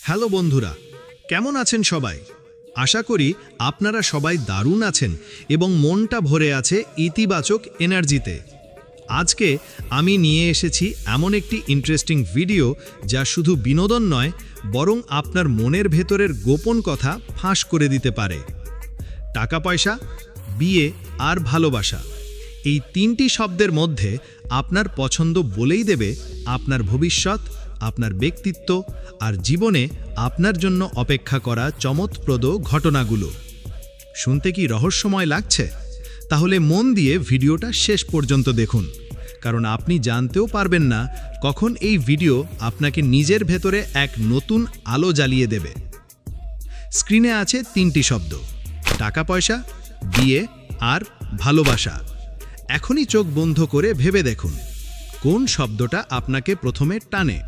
Hello বন্ধুরা, কেমন আছেন সবাই? আশা করি আপনারা সবাই দারুণ আছেন এবং মনটা ভরে আছে ইতিবাচক এনার্জিতে। আজকে আমি নিয়ে এসেছি এমন একটি ইন্টারেস্টিং ভিডিও যা শুধু বিনোদন নয়, বরং আপনার মনের ভেতরের গোপন কথা ফাঁস করে দিতে পারে। টাকা পয়সা, বিয়ে আর ভালোবাসা, এই তিনটি শব্দের মধ্যে আপনার পছন্দ বলেই দেবে আপনার ভবিষ্যৎ আপনার ব্যক্তিত্ব আর জীবনে আপনার জন্য অপেক্ষা করা চমৎপ্রদ ঘটনাগুলো। শুনতে কি রহস্যময় লাগছে? তাহলে মন দিয়ে ভিডিওটা শেষ পর্যন্ত দেখুন, কারণ আপনি জানতেও পারবেন না কখন এই ভিডিও আপনাকে নিজের ভেতরে এক নতুন আলো জ্বালিয়ে দেবে। স্ক্রিনে আছে তিনটি শব্দ, টাকা পয়সা, বিয়ে আর ভালোবাসা। এখনই চোখ বন্ধ করে ভেবে দেখুন, কোন শব্দটা আপনাকে প্রথমে টানে?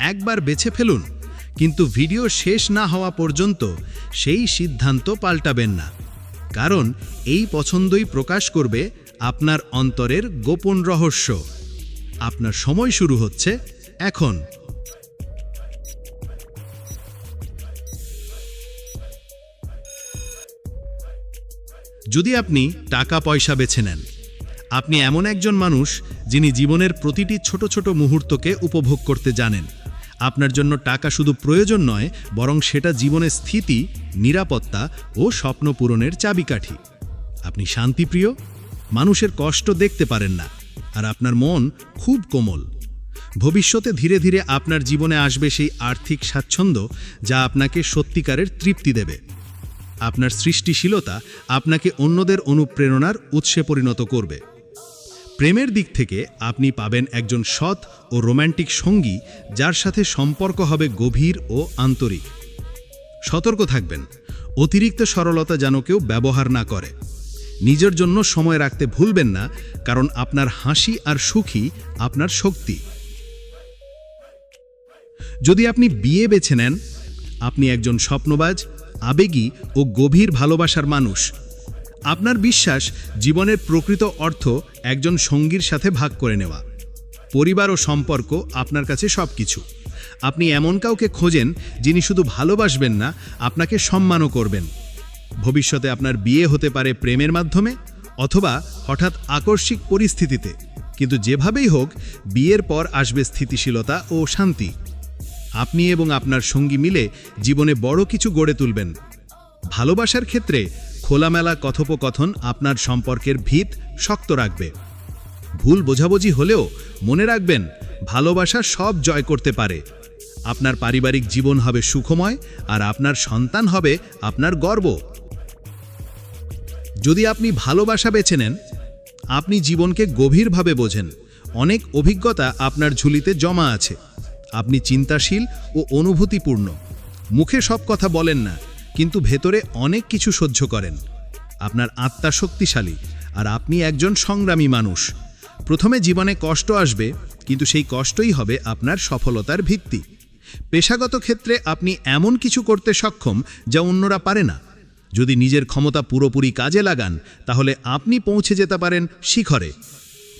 একবার বেছে ফেলুন, কিন্তু ভিডিও শেষ না হওয়া পর্যন্ত সেই সিদ্ধান্ত পাল্টাবেন না। কারণ এই পছন্দই প্রকাশ করবে আপনার অন্তরের গোপন রহস্য। আপনার সময় শুরু হচ্ছে এখন। যদি আপনি টাকা পয়সা বেছে নেন, আপনি এমন একজন মানুষ যিনি জীবনের প্রতিটি ছোট ছোট মুহূর্তকে উপভোগ করতে জানেন। আপনার জন্য টাকা শুধু প্রয়োজন নয়, বরং সেটা জীবনের স্থিতি, নিরাপত্তা ও স্বপ্ন পূরণের চাবিকাঠি। আপনি শান্তিপ্রিয়? মানুষের কষ্ট দেখতে পারেন না, আর আপনার মন খুব কোমল। ভবিষ্যতে ধীরে ধীরে আপনার জীবনে আসবে সেই আর্থিক স্বাচ্ছন্দ্য যা আপনাকে সত্যিকারের তৃপ্তি দেবে। আপনার সৃষ্টিশীলতা আপনাকে অন্যদের অনুপ্রেরণার উৎসে পরিণত করবে। প্রেমের দিক থেকে আপনি পাবেন একজন সৎ ও রোম্যান্টিক সঙ্গী যার সাথে সম্পর্ক হবে গভীর ও আন্তরিক। সতর্ক থাকবেন। অতিরিক্ত সরলতা যেন কেউ ব্যবহার না করে। নিজের জন্য সময় রাখতে ভুলবেন না, কারণ আপনার হাসি আর সুখী আপনার শক্তি। যদি আপনি বিয়ে বেছে নেন, আপনি একজন স্বপ্নবাজ, আবেগী ও গভীর ভালোবাসার মানুষ। আপনার বিশ্বাস জীবনের প্রকৃত অর্থ একজন সঙ্গীর সাথে ভাগ করে নেওয়া। পরিবার ও সম্পর্ক আপনার কাছে সব কিছু আপনি এমন কাউকে খোঁজেন যিনি শুধু ভালোবাসবেন না, আপনাকে সম্মানও করবেন। ভবিষ্যতে আপনার বিয়ে হতে পারে প্রেমের মাধ্যমে অথবা হঠাৎ আকস্মিক পরিস্থিতিতে। কিন্তু যেভাবেই হোক, বিয়ের পর আসবে স্থিতিশীলতা ও শান্তি। আপনি এবং আপনার সঙ্গী মিলে জীবনে বড় কিছু গড়ে তুলবেন। ভালোবাসার ক্ষেত্রে খোলামেলা কথোপকথন আপনার সম্পর্কের ভিত শক্ত রাখবে। ভুল বোঝাবুঝি হলেও মনে রাখবেন, ভালোবাসা সব জয় করতে পারে। আপনার পারিবারিক জীবন হবে সুখময় আর আপনার সন্তান হবে আপনার গর্ব। যদি আপনি ভালোবাসা বেছে নেন, আপনি জীবনকে গভীরভাবে বোঝেন। অনেক অভিজ্ঞতা আপনার ঝুলিতে জমা আছে। আপনি চিন্তাশীল ও অনুভূতিপূর্ণ। মুখে সব কথা বলেন না। কিন্তু ভেতরে অনেক কিছু সহ্য করেন। আপনার আত্মা শক্তিশালী, আর আপনি একজন সংগ্রামী মানুষ। প্রথমে জীবনে কষ্ট আসবে, কিন্তু সেই কষ্টই হবে আপনার সফলতার ভিত্তি। পেশাগত ক্ষেত্রে আপনি এমন কিছু করতে সক্ষম যা অন্যরা পারে না। যদি নিজের ক্ষমতা পুরোপুরি কাজে লাগান, তাহলে আপনি পৌঁছে যেতে পারেন শিখরে।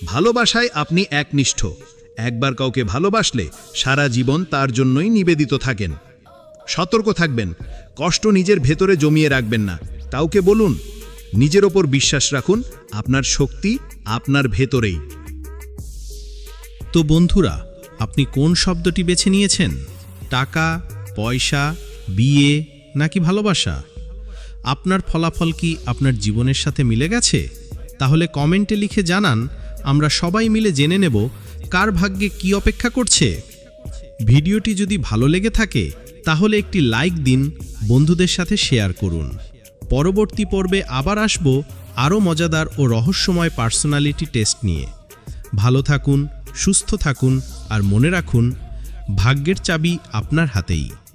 ভালোবাসায় আপনি একনিষ্ঠ। একবার কাউকে ভালোবাসলে সারা জীবন তার জন্যই নিবেদিত থাকেন। সতর্ক থাকবেন। কষ্ট নিজের ভেতরে জমিয়ে রাখবেন না। কাউকে বলুন, নিজের ওপর বিশ্বাস রাখুন, আপনার শক্তি আপনার ভেতরেই। তো বন্ধুরা, আপনি কোন শব্দটি বেছে নিয়েছেন? টাকা, পয়সা, বিয়ে নাকি ভালোবাসা? আপনার ফলাফল কি আপনার জীবনের সাথে মিলে গেছে? তাহলে কমেন্টে লিখে জানান, আমরা সবাই মিলে জেনে নেব কার ভাগ্যে কি অপেক্ষা করছে। ভিডিওটি যদি ভালো লেগে থাকে তাহলে একটি লাইক দিন, বন্ধুদের সাথে শেয়ার করুন। পরবর্তী পর্বে আবার আসব আরও মজাদার ও রহস্যময় পার্সোনালিটি টেস্ট নিয়ে। ভালো থাকুন, সুস্থ থাকুন আর মনে রাখুন, ভাগ্যের চাবি আপনার হাতেই।